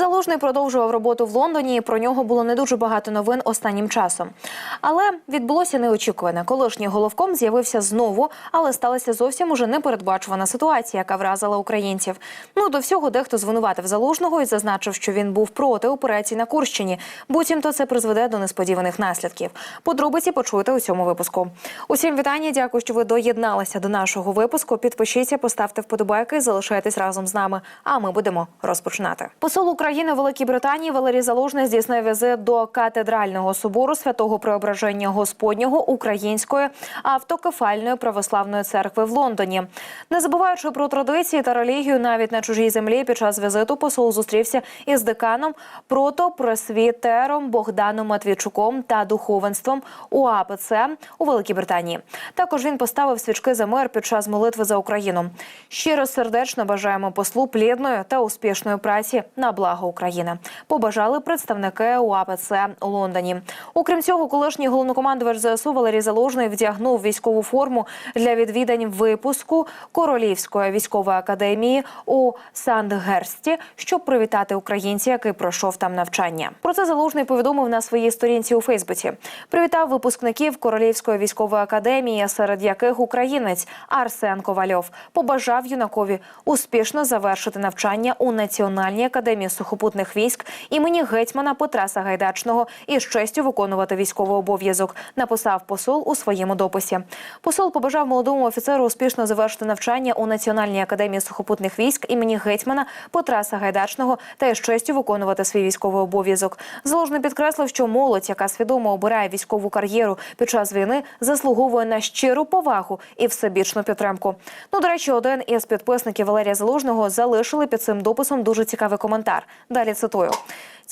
Залужний продовжував роботу в Лондоні. і Про нього було не дуже багато новин останнім часом. Але відбулося неочікуване. Колишній головком з'явився знову, але сталася зовсім уже непередбачувана ситуація, яка вразила українців. Ну до всього дехто звинуватив залужного і зазначив, що він був проти операції на Курщині. Буцімто це призведе до несподіваних наслідків. Подробиці почуєте у цьому випуску. Усім вітання. Дякую, що ви доєдналися до нашого випуску. Підпишіться, поставте вподобайки, залишайтесь разом з нами. А ми будемо розпочинати. Посол України в Великій Британії Валерій Залужний здійснив візит до катедрального собору святого Преображення Господнього Української автокефальної православної церкви в Лондоні. Не забуваючи про традиції та релігію, навіть на чужій землі під час візиту посол зустрівся із деканом протопресвітером Богданом Матвійчуком та духовенством УАПЦ у Великій Британії. Також він поставив свічки за мир під час молитви за Україну. Щиро сердечно бажаємо послу плідної та успішної праці на благо України. Побажали представники УАПЦ у Лондоні. Окрім цього, колишній головнокомандувач ЗСУ Валерій Залужний вдягнув військову форму для відвідань випуску Королівської військової академії у Сандгерсті, щоб привітати українця, який пройшов там навчання. Про це залужний повідомив на своїй сторінці у Фейсбуці. Привітав випускників Королівської військової академії, серед яких українець Арсен Ковальов побажав юнакові успішно завершити навчання у Національній академії сухопутних військ імені гетьмана Петра Сагайдачного і з честю виконувати військовий обов'язок. Написав посол у своєму дописі. Посол побажав молодому офіцеру успішно завершити навчання у Національній академії сухопутних військ імені гетьмана Петра Сагайдачного та із честю виконувати свій військовий обов'язок. Залужний підкреслив, що молодь, яка свідомо обирає військову кар'єру під час війни, заслуговує на щиру повагу і всебічну підтримку. Ну, до речі, один із підписників Валерія Залужного залишили під цим дописом дуже цікавий коментар. Далі цитую.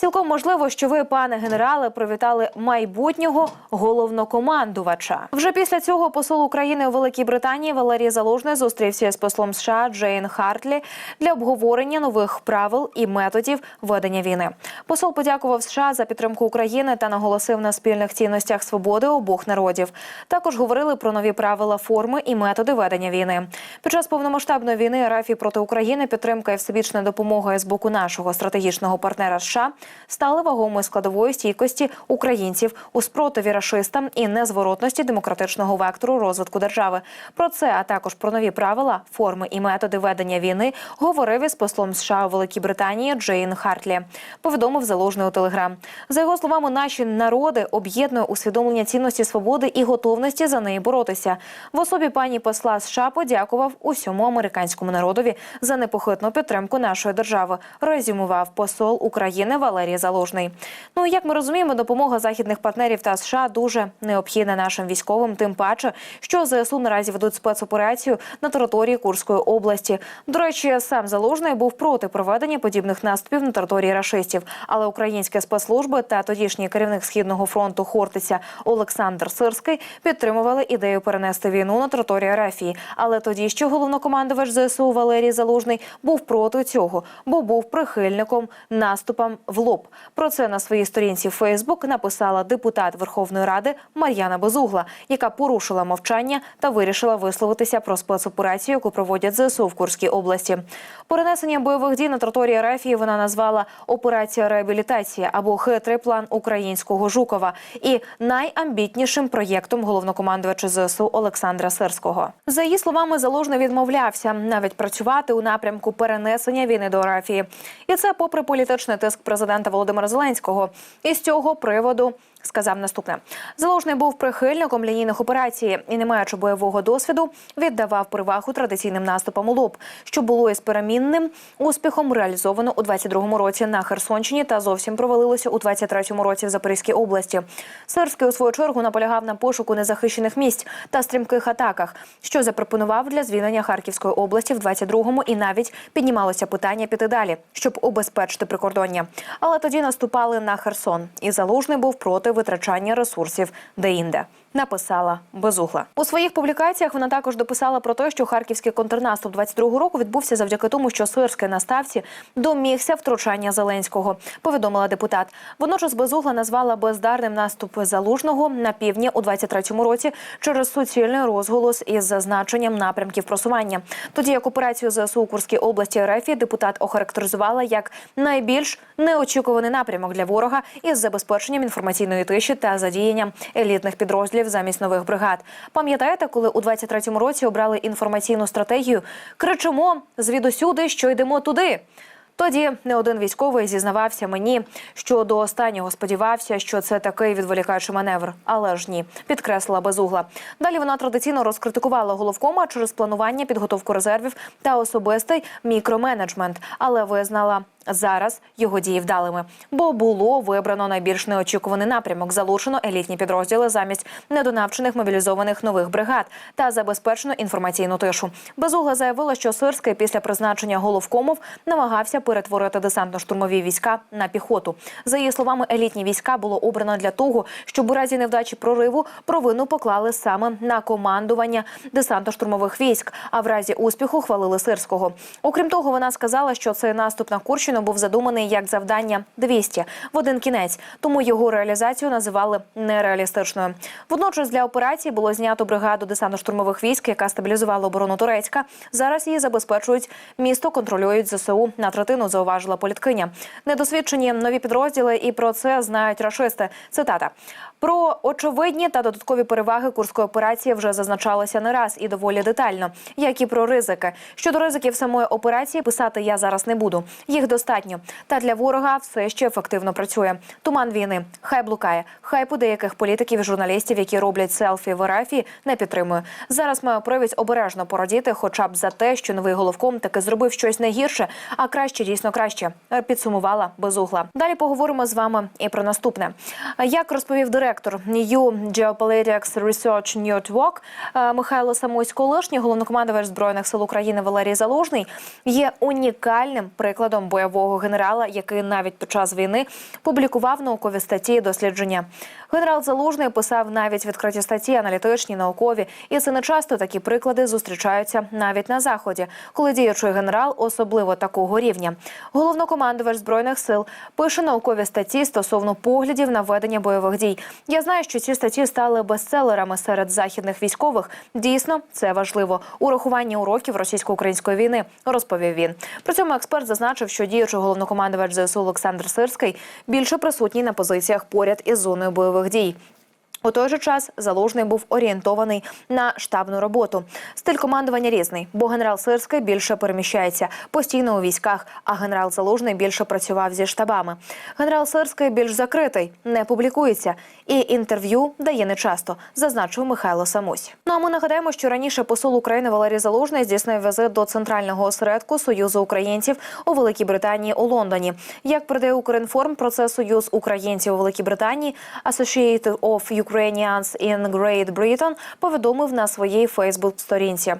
Цілком можливо, що ви, пане генерале, привітали майбутнього головнокомандувача. Вже після цього посол України у Великій Британії Валерій Залужний зустрівся з послом США Джейн Хартлі для обговорення нових правил і методів ведення війни. Посол подякував США за підтримку України та наголосив на спільних цінностях свободи обох народів. Також говорили про нові правила форми і методи ведення війни. Під час повномасштабної війни РФ проти України підтримка і всебічна допомога з боку нашого стратегічного партнера США стали вагомою складовою стійкості українців у спротиві рашистам і незворотності демократичного вектору розвитку держави. Про це, а також про нові правила, форми і методи ведення війни, говорив із послом США у Великій Британії Джейн Хартлі. Повідомив залужний у телеграм. За його словами, наші народи об'єднує усвідомлення цінності свободи і готовності за неї боротися. В особі пані посла США подякував усьому американському народові за непохитну підтримку нашої держави. Резюмував посол України Валерій Залужний. Ну як ми розуміємо, допомога західних партнерів та США дуже необхідна нашим військовим, тим паче, що ЗСУ наразі ведуть спецоперацію на території Курської області. До речі, сам Залужний був проти проведення подібних наступів на території рашистів, але українські спецслужби та тодішній керівник східного фронту Хортиця Олександр Сирський підтримували ідею перенести війну на територію Рафії. Але тоді ще головнокомандувач ЗСУ Валерій Залужний був проти цього, бо був прихильником наступам в лоб. Про це на своїй сторінці Фейсбук написала депутат Верховної Ради Мар'яна Безугла, яка порушила мовчання та вирішила висловитися про спецоперацію, яку проводять ЗСУ в Курській області. Перенесення бойових дій на території Рафії вона назвала операція реабілітація або хитрий план українського Жукова і найамбітнішим проєктом головнокомандувача ЗСУ Олександра Сирського. За її словами, залужний відмовлявся навіть працювати у напрямку перенесення війни до Рафії, і це попри політичний тиск президента Володимира Зеленського. І з цього приводу сказав наступне: Залужний був прихильником лінійних операцій і, не маючи бойового досвіду, віддавав перевагу традиційним наступам у лоб, що було із перемінним успіхом реалізовано у 22-му році на Херсонщині та зовсім провалилося у 23-му році в Запорізькій області. Сирський у свою чергу наполягав на пошуку незахищених місць та стрімких атаках, що запропонував для звільнення Харківської області в 22-му і навіть піднімалося питання піти далі, щоб убезпечити прикордоння. Але тоді наступали на Херсон, і залужний був проти витрачання ресурсів де-інде. Написала безугла. У своїх публікаціях вона також дописала про те, що харківський контрнаступ 22-го року відбувся завдяки тому, що Сирський на ставці домігся втручання Зеленського. Повідомила депутат. Водночас безугла назвала бездарним наступ залужного на півдні у 23-му році через суцільний розголос із зазначенням напрямків просування. Тоді як операцію ЗСУ у Курській області РФ депутат охарактеризувала як найбільш неочікуваний напрямок для ворога із забезпеченням інформаційної тиші та задіянням елітних підрозділів замість нових бригад. Пам'ятаєте, коли у 23-му році обрали інформаційну стратегію? Кричимо звідусюди, що йдемо туди. Тоді не один військовий зізнавався мені, що до останнього сподівався, що це такий відволікаючий маневр, але ж ні, підкреслила безугла. Далі вона традиційно розкритикувала головкома через планування, підготовку резервів та особистий мікроменеджмент, але визнала. Зараз його дії вдалими, бо було вибрано найбільш неочікуваний напрямок. Залучено елітні підрозділи замість недонавчених мобілізованих нових бригад та забезпечено інформаційну тишу. Безугла заявила, що Сирський після призначення головкомов намагався перетворити десантно-штурмові війська на піхоту. За її словами, елітні війська було обрано для того, щоб у разі невдачі прориву провину поклали саме на командування десантно-штурмових військ. А в разі успіху хвалили Сирського. Окрім того, вона сказала, що цей наступ на Курщину був задуманий як завдання 200 в один кінець, тому його реалізацію називали нереалістичною. Водночас для операції було знято бригаду десантно-штурмових військ, яка стабілізувала оборону Турецька. Зараз її забезпечують місто, контролюють ЗСУ на третину. Зауважила політкиня. Недосвідчені нові підрозділи, і про це знають рашисти. Цитата про очевидні та додаткові переваги курської операції вже зазначалося не раз і доволі детально, як і про ризики. Щодо ризиків самої операції писати я зараз не буду. Їх достатньо. Та для ворога все ще ефективно працює. Туман війни хай блукає. Хайпу деяких політиків і журналістів, які роблять селфі в арафії, не підтримую. Зараз маю привід обережно порадіти, хоча б за те, що новий головком таки зробив щось не гірше, а краще дійсно краще. Підсумувала безугла. Далі поговоримо з вами і про наступне. Як розповів директор New Geopolitics Research Network е, Михайло Самусь колишній головнокомандувач збройних сил України Валерій Залужний є унікальним прикладом бойового генерала, який навіть під час війни публікував наукові статті і дослідження. Генерал Залужний писав навіть відкриті статті, аналітичні, наукові, і це не часто такі приклади зустрічаються навіть на заході, коли діючий генерал, особливо такого рівня, головнокомандувач збройних сил, пише наукові статті стосовно поглядів на ведення бойових дій. Я знаю, що ці статті стали бестселерами серед західних військових. Дійсно, це важливо. Урахування уроків російсько-української війни, розповів він. При цьому експерт зазначив, що діючий головнокомандувач ЗСУ Олександр Сирський більше присутній на позиціях поряд із зоною бойових дій. У той же час залужний був орієнтований на штабну роботу. Стиль командування різний, бо генерал Сирський більше переміщається постійно у військах, а генерал Залужний більше працював зі штабами. Генерал Сирський більш закритий, не публікується і інтерв'ю дає нечасто, зазначив Михайло Самусь. Ну а ми нагадаємо, що раніше посол України Валерій Залужний здійснив візит до центрального осередку Союзу українців у Великій Британії у Лондоні. Як передає Укрінформ про це Союз українців у Великій Британії Associated of Ukrainians in Great Britain повідомив на своїй Фейсбук-сторінці.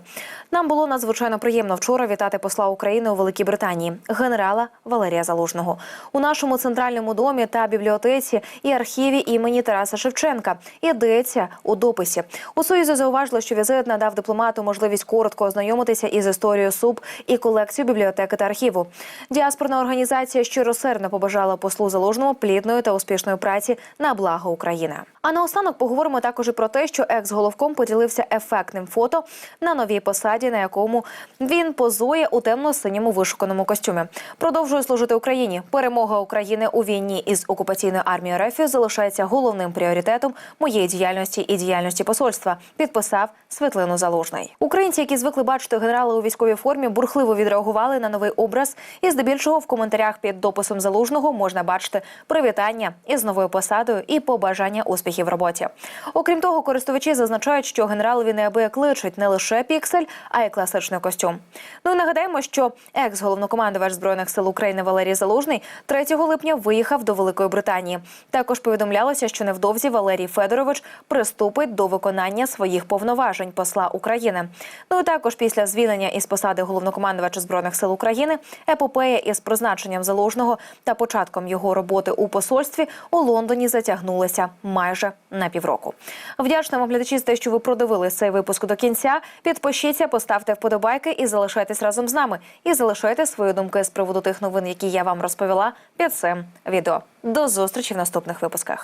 Нам було надзвичайно приємно вчора вітати посла України у Великій Британії, генерала Валерія Залужного у нашому центральному домі та бібліотеці і архіві імені Тараса Шевченка. Йдеться у дописі. У союзі зауважили, що візит надав дипломату можливість коротко ознайомитися із історією СУБ і колекцію бібліотеки та архіву. Діаспорна організація щиросердно побажала послу Залужному плідної та успішної праці на благо України. А наостанок поговоримо також і про те, що екс-головком поділився ефектним фото на новій посаді, на якому він позує у темно-синьому вишуканому костюмі. Продовжує служити Україні. Перемога України у війні із окупаційною армією РФ залишається головним пріоритетом моєї діяльності і діяльності посольства. Підписав Світлину Залужний. Українці, які звикли бачити генерала у військовій формі, бурхливо відреагували на новий образ. І здебільшого в коментарях під дописом залужного можна бачити привітання із новою посадою і побажання успіхів в роботі. Окрім того, користувачі зазначають, що генералові неабияк личить не лише піксель, а й класичний костюм. Ну і нагадаємо, що екс-головнокомандувач збройних сил України Валерій Залужний 3 липня виїхав до Великої Британії. Також повідомлялося, що невдовзі Валерій Федорович приступить до виконання своїх повноважень посла України. Ну і також після звільнення із посади головнокомандувача збройних сил України епопея із призначенням залужного та початком його роботи у посольстві у Лондоні затягнулася майже на півроку. Вдячна вам глядачі за те, що ви продивились цей випуск до кінця. Підпишіться, поставте вподобайки і залишайтесь разом з нами. І залишайте свої думки з приводу тих новин, які я вам розповіла під цим відео. До зустрічі в наступних випусках.